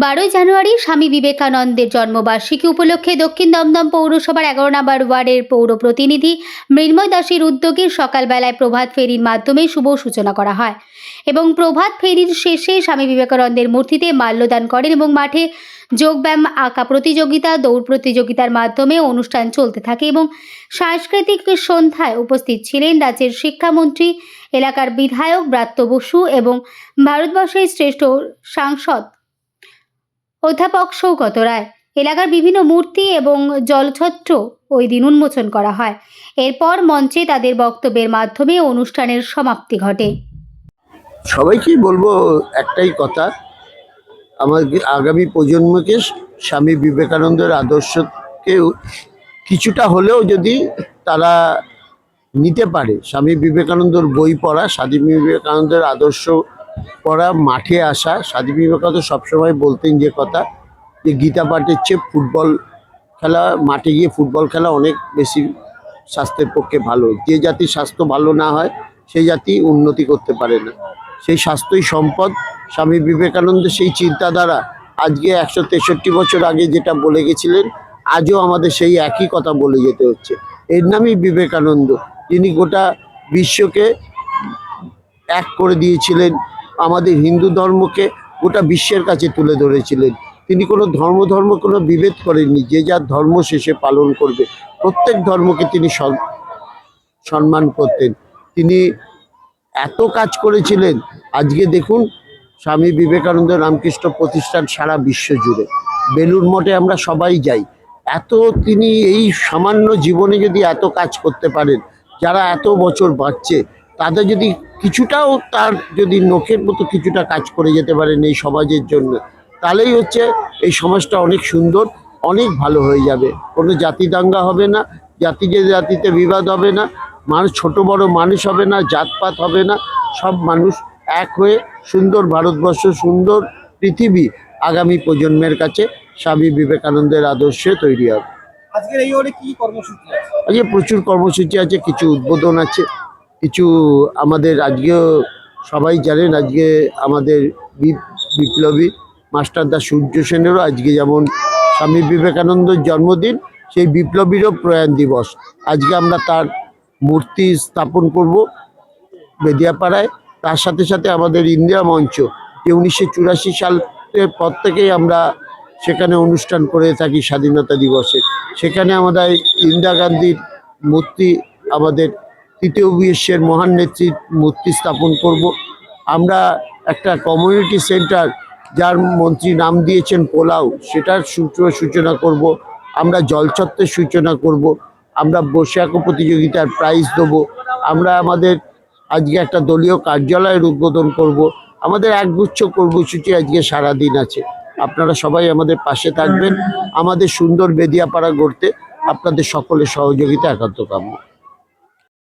বারোই জানুয়ারি স্বামী বিবেকানন্দের জন্মবার্ষিকী উপলক্ষে দক্ষিণ দমদম পৌরসভার এগারো নম্বর ওয়ার্ডের পৌর প্রতিনিধি মৃন্ময় দাসের উদ্যোগে সকালবেলায় প্রভাত ফেরির মাধ্যমে শুভ সূচনা করা হয় এবং প্রভাত ফেরির শেষে স্বামী বিবেকানন্দের মূর্তিতে মাল্যদান করেন এবং মাঠে যোগব্যায়াম, আঁকা প্রতিযোগিতা, দৌড় প্রতিযোগিতার মাধ্যমে অনুষ্ঠান চলতে থাকে এবং সাংস্কৃতিক সন্ধ্যায় উপস্থিত ছিলেন রাজ্যের শিক্ষামন্ত্রী, এলাকার বিধায়ক ব্রাত্য বসু এবং ভারতবর্ষের শ্রেষ্ঠ সাংসদ অধ্যাপক সৌগত রায়। এলাকার বিভিন্ন মূর্তি এবং জলছত্র ওই দিন উন্মোচন করা হয়। এরপর মঞ্চে তাদের বক্তব্যের মাধ্যমে অনুষ্ঠানের সমাপ্তি ঘটে। সবাইকেই বলব একটাই কথা। আমাদের আগামী প্রজন্মকে স্বামী বিবেকানন্দের আদর্শকে কিছুটা হলেও যদি তারা নিতে পারে, স্বামী বিবেকানন্দর বই পড়া, স্বামী বিবেকানন্দের আদর্শ পড়া, মাঠে আসা স্বামী বিবেকানন্দ সবসময় বলতেন যে কথা, যে গীতা পাঠের চেয়ে ফুটবল খেলা, মাঠে গিয়ে ফুটবল খেলা অনেক বেশি স্বাস্থ্যের পক্ষে ভালো। যে জাতির স্বাস্থ্য ভালো না হয় সেই জাতি উন্নতি করতে পারে না। সেই স্বাস্থ্যই সম্পদ। স্বামী বিবেকানন্দের সেই চিন্তাধারা আজকে একশো তেষট্টি বছর আগে যেটা বলে গেছিলেন, আজও আমাদের সেই একই কথা বলে যেতে হচ্ছে। এর নামই বিবেকানন্দ, যিনি গোটা বিশ্বকে এক করে দিয়েছিলেন। আমাদের হিন্দু ধর্মকে গোটা বিশ্বের কাছে তুলে ধরেছিলেন। তিনি কোনো ধর্ম ধর্ম কোনো বিভেদ করেননি। যে যার ধর্ম শেষে পালন করবে। প্রত্যেক ধর্মকে তিনি সম্মান করতেন। তিনি এত কাজ করেছিলেন। আজকে দেখুন, স্বামী বিবেকানন্দ রামকৃষ্ণ প্রতিষ্ঠান সারা বিশ্ব জুড়ে। বেলুর মঠে আমরা সবাই যাই। এত তিনি এই সামান্য জীবনে যদি এত কাজ করতে পারেন, যারা এত বছর বাঁচছে তাদের যদি কিছুটাও তার যদি নখের মতো কিছুটা কাজ করে যেতে পারেন এই সমাজের জন্য তাহলেই হচ্ছে এই সমাজটা অনেক সুন্দর অনেক ভালো হয়ে যাবে। কোনো জাতি দাঙ্গা হবে না জাতি যে জাতিতে বিবাদ হবে না মানুষ ছোট বড় মানুষ হবে না জাতপাত হবে না সব মানুষ এক হয়ে সুন্দর ভারতবর্ষ সুন্দর পৃথিবী আগামী প্রজন্মের কাছে স্বামী বিবেকানন্দের আদর্শে তৈরি হবে। আজকের এই ওয়ার্ডে কি কর্মসূচি আছে? আজকে প্রচুর কর্মসূচি আছে কিছু উদ্বোধন আছে কিছু আমাদের আজকেও সবাই জানেন, আজকে আমাদের বিপ্লবী মাস্টারদা সূর্য সেনেরও আজকে যেমন স্বামী বিবেকানন্দর জন্মদিন, সেই বিপ্লবীরও প্রয়াণ দিবস। আজকে আমরা তার মূর্তি স্থাপন করব বেদিয়াপাড়ায়। তার সাথে সাথে আমাদের ইন্দিরা মঞ্চ, যে উনিশশো চুরাশি সালের পর থেকেই আমরা সেখানে অনুষ্ঠান করে থাকি স্বাধীনতা দিবসে। সেখানে আমাদের ইন্দিরা গান্ধীর মূর্তি আমাদের তৃতীয় বিশ্বের মহান নেত্রীর মূর্তি স্থাপন করব। আমরা একটা কমিউনিটি সেন্টার যার মন্ত্রী নাম দিয়েছেন পোলাও, সেটার সূত্র সূচনা করব। আমরা জলছত্রের সূচনা করব। আমরা আঁকো প্রতিযোগিতার প্রাইজ দেবো। আমরা আমাদের আজকে একটা দলীয় কার্যালয়ের উদ্বোধন করব। আমাদের একগুচ্ছ কর্মসূচি আজকে সারা দিন আছে। আপনারা সবাই আমাদের পাশে থাকবেন। আমাদের সুন্দর বেদিয়াপাড়া গড়তে আপনাদের সকলের সহযোগিতা একান্ত কাম্য